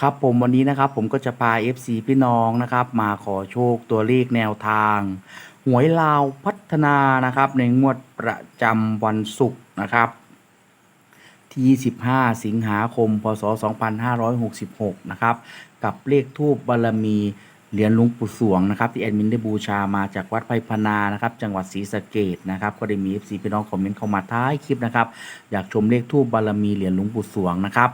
ครับผมวันนี้นะครับผมก็จะพา FC พี่น้องนะครับ มาขอโชคตัวเลขแนวทาง หวยลาวพัฒนานะครับ ในงวดประจำวันศุกร์นะครับ ที่ 15 สิงหาคม พศ 2566 นะครับ กับเลขทูปบารมีเหรียญหลวงปู่สวงนะครับที่แอดมินได้บูชามาจากวัดไพพนานะครับจังหวัดศรีสะเกดนะครับก็ได้มี FC พี่น้องคอมเมนต์เข้ามาท้ายคลิปนะครับอยากชมเลขทูปบารมีเหรียญหลวงปู่สวงนะครับ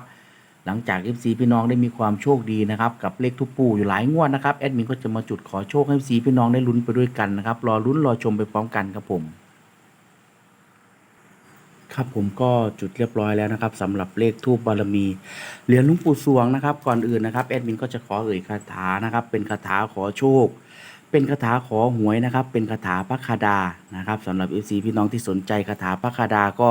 หลังจาก FC พี่น้องได้มีความโชคดีนะครับกับเลขทูปปูอยู่หลายงวดนะครับแอดมินก็จะมาจุดขอโชคให้ FC พี่น้องได้ลุ้นไปด้วยกันนะครับรอลุ้นรอชมไปพร้อมกันครับผมครับผมก็จุดเรียบร้อยแล้วนะครับสำหรับเลขทูปบารมีเหรียญลวงปู่สวงนะครับ ก่อนอื่นนะครับแอดมินก็จะขอเอ่ยคาถานะครับ เป็นคาถาขอโชค เป็นคาถาขอหวยนะครับ เป็นคาถาพระคาดานะครับสำหรับเอซีพี่น้องที่สนใจคาถาพระคาดาก็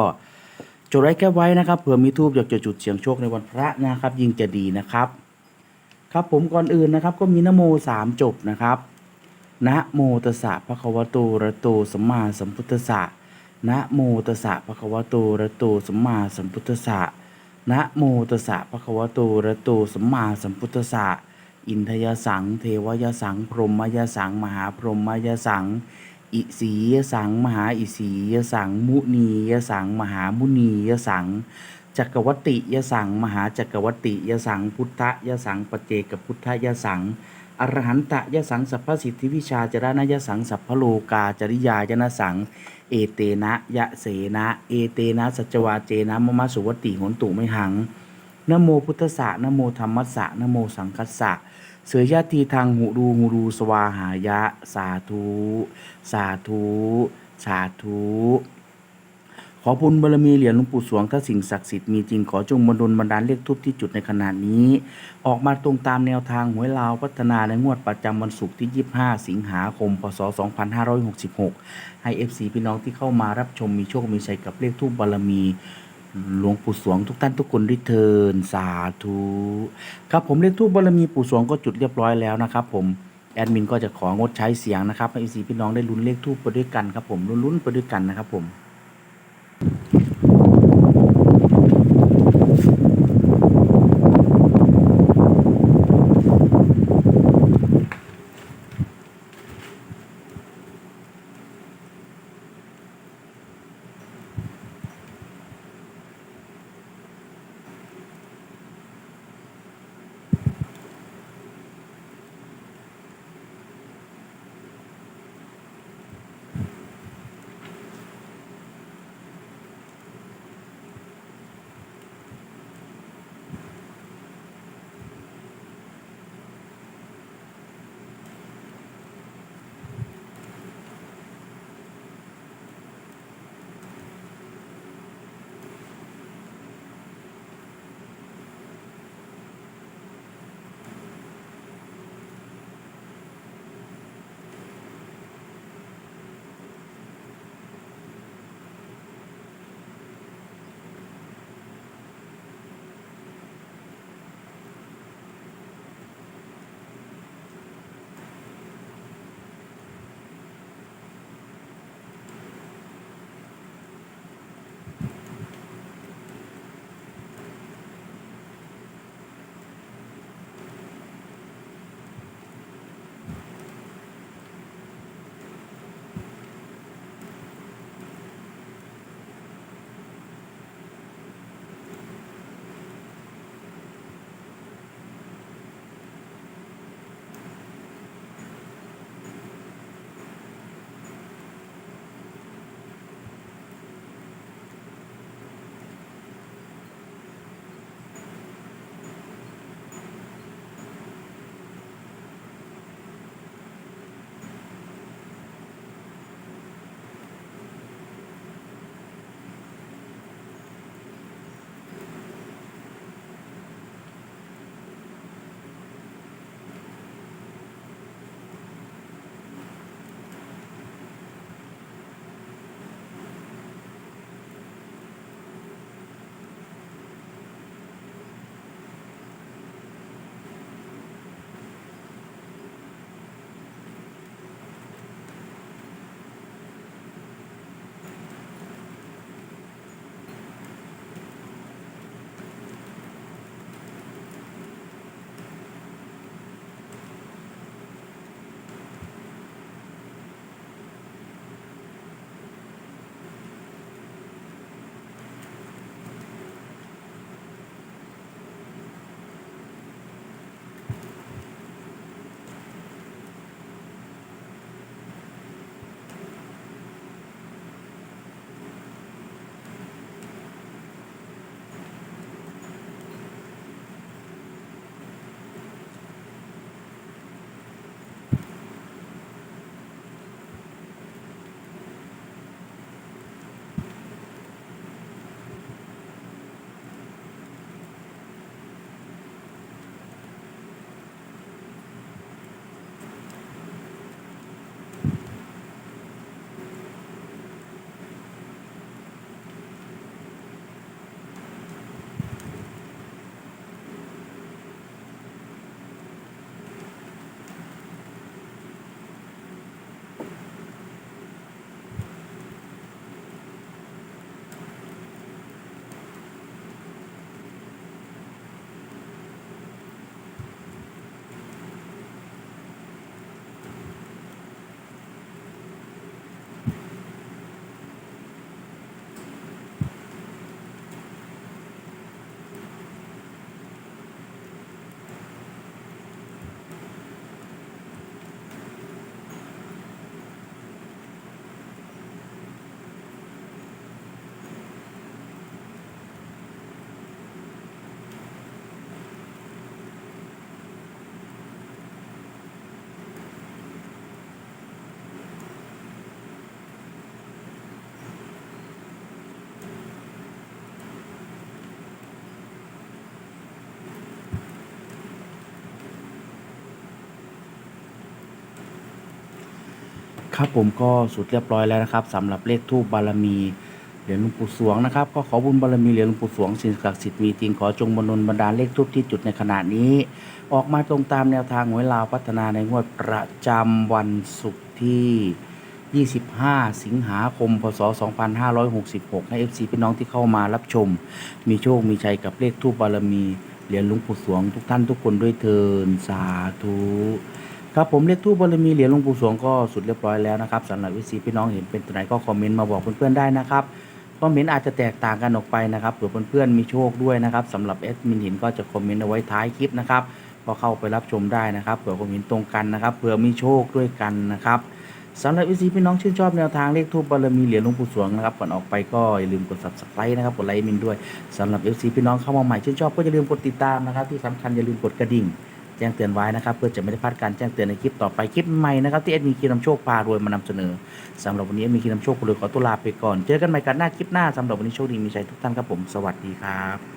จดไว้แก้ไว้นะครับเผื่อมีทูบอยากจะจุดเสียงโชคในวันพระนะครับ ยิ่งจะดีนะครับ ครับผมก่อนอื่นนะครับ ก็มีนโมสามจบนะครับนะโมตัสสะภะคะวะโตอะระโตสัมมาสัมพุทธัสสะนะโมตัสสะภะคะวะโตอะระโตสัมมาสัมพุทธัสสะนะโมตัสสะภะคะวะโตอะระโตสัมมาสัมพุทธัสสะอินทยสัง เทวยสัง พรหมยสัง มหาพรหมยสัง อิสียสัง มหาอิสียสัง มุนียสัง มหามุนียสังจักรวัติยสัง มหาจักรวัติยสัง พุทธยสังปเจกพุทธยสังอรหันตยสังสัพพสิทธิวิชาจรณยสังสัพพโลกาจริยายนสัง เอเตนะยะเสนะ เอเตนะสัจวาเจนะมมะสุวติหนตุไม่หังนโมพุทธสะนโมธรรมัสสะนโมสังคัสสะ เสยยะทีทางหูรูหูรูสวาหายะ สาธุ สาธุ สาธุขอบุญบารมีเหรียญหลวงปู่สวงถ้าสิ่งศักดิ์สิทธิ์มีจริงขอจงบันดลบันดาลเลขทุบที่จุดในขณะนี้ ออกมาตรงตามแนวทางหวยลาวพัฒนาในงวดประจำวันศุกร์ที่ 25 สิงหาคม พศ 2566 ให้ FC พี่น้องที่เข้ามารับชมมีโชคมีชัยกับเลขทูบบารมี หลวงปู่สวงทุกท่านทุกคนด้วยเทินสาธุครับผมเลขทูบบารมีปู่สวงก็จุดเรียบร้อยแล้วนะครับผมแอดมินก็จะของดใช้เสียงนะครับให้สีพี่น้องได้ลุ้นเลขทูบไปด้วยกันครับผมลุ้นๆไปด้วยกันนะครับผม ครับผมก็สุดเรียบร้อยแล้วนะครับสำหรับเลขทูบบารมีเหรียญหลวงปู่สวงนะครับก็ขอบุญบารมีเหรียญหลวงปู่สวงสิ่งศักดิ์สิทธิ์มีจริงขอจงบรรบันดาลเลขทูบที่จุดในขณะนี้ ออกมาตรงตามแนวทางหวยลาวพัฒนาในงวดประจำวันศุกร์ที่ 25 สิงหาคม พศ 2566 ให้ FC พี่น้องที่เข้ามารับชม มีโชคมีชัยกับเลขทูบบารมีเหรียญหลวงปู่สวงทุกท่านทุกคนด้วยเทินสาธุ ครับผมเลขทูบบารมีเหรียญหลวงปู่สวงก็สุดเรียบร้อยแล้วนะครับสำหรับวิซีพี่น้องเห็นเป็นตัวไหนก็คอมเมนต์มาบอกเพื่อนๆได้นะครับคอมเมนต์อาจจะแตกต่างกันออกไปนะครับเผื่อเพื่อนๆมีโชคด้วยนะครับสำหรับแอดมินห็นก็จะคอมเมนต์เอาไว้ท้ายคลิปนะครับก็เข้าไปรับชมได้นะครับเผื่อความเห็นตรงกันนะครับเผื่อมีโชคด้วยกันนะครับสำหรับวิซีพี่น้องชื่นชอบแนวทางเลขทูบบารมีเหรียญหลวงปู่สวงนะครับก่อนออกไปก็อย่าลืมกด subscribe นะครับกดไลค์มินด้วยสำหรับ FC พี่น้องเข้ามาใหม่ชื่นชอบก็อย่าลืมกดติดตามนะครับที่สำคัญอย่าลืมกดกระดิ่ง แจ้งเตือนไว้นะครับ เพื่อจะไม่ได้พลาดการแจ้งเตือนในคลิปต่อไปคลิปใหม่นะครับที่เอ็ดมีคีนำโชคพารวยมานำเสนอสำหรับวันนี้มีคีนำโชครวยขอตุลาไปก่อน เจอกันใหม่กันหน้าคลิปหน้าสำหรับวันนี้โชคดีมีชัยทุกท่านครับผมสวัสดีครับ